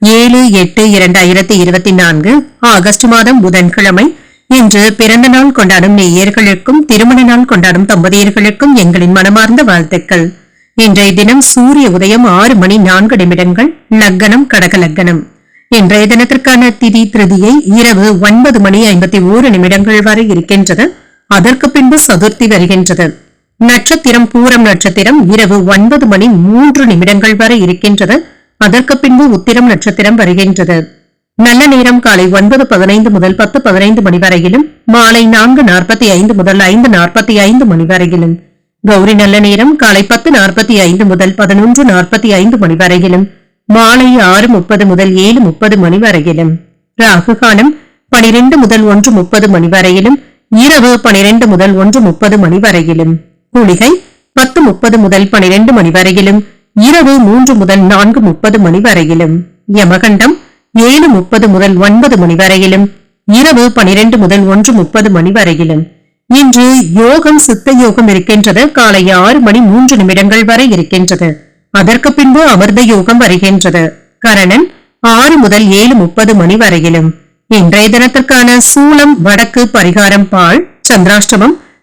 ஏழு எட்டு இரண்டாயிரத்தி இருபத்தி நான்கு ஆகஸ்ட் மாதம் புதன்கிழமை. இன்று பிறந்த நாள் கொண்டாடும் நேயர்களுக்கும் திருமண நாள் கொண்டாடும் தம்பதியர்களுக்கும் எங்களின் மனமார்ந்த வாழ்த்துக்கள். இன்றைய தினம் சூரிய உதயம் ஆறு மணி நான்கு நிமிடங்கள் லக்கணம் கடக லக்கணம் இன்றைய தினத்திற்கான திதி திருதியை இரவு ஒன்பது மணி ஐம்பத்தி ஓரு நிமிடங்கள் வரை இருக்கின்றது. அதற்கு பின்பு சதுர்த்தி வருகின்றது. நட்சத்திரம் பூரம் நட்சத்திரம் இரவு ஒன்பது மணி மூன்று நிமிடங்கள் வரை இருக்கின்றது. அதற்கு பின்பு உத்திரம் நட்சத்திரம் வருகின்றது. நல்ல நேரம் காலை ஒன்பது பதினைந்து முதல் பத்து பதினைந்து மணி வரையிலும் மாலை நான்கு நாற்பத்தி ஐந்து முதல் ஐந்து நாற்பத்தி ஐந்து மணி வரையிலும். கௌரி நல்ல நேரம் காலை பத்து நாற்பத்தி ஐந்து முதல் பதினொன்று நாற்பத்தி ஐந்து மணி வரையிலும் மாலை ஆறு முப்பது முதல் ஏழு முப்பது மணி வரையிலும். ராகு காலம் பனிரெண்டு முதல் ஒன்று முப்பது மணி வரையிலும் இரவு பனிரெண்டு முதல் ஒன்று முப்பது மணி வரையிலும். குளிகை பத்து முப்பது முதல் பனிரெண்டு மணி வரையிலும் இரவு மூன்று முதல் நான்கு முப்பது மணி வரையிலும் யமகண்டம் ஏழு முப்பது முதல் ஒன்பது மணி வரையிலும் இரவு பனிரெண்டு முதல் ஒன்று முப்பது மணி வரையிலும். இன்று யோகம் சித்த யோகம் இருக்கின்றது. காலை ஆறு மணி மூன்று நிமிடங்கள் வரை இருக்கின்றது. அதற்கு பின்பு அமிர்த யோகம் வருகின்றது. கரணன் ஆறு முதல் ஏழு முப்பது மணி வரையிலும். இன்றைய தினத்திற்கான சூளம் வடக்கு பரிகாரம் பால் சந்திராஷ்டமம்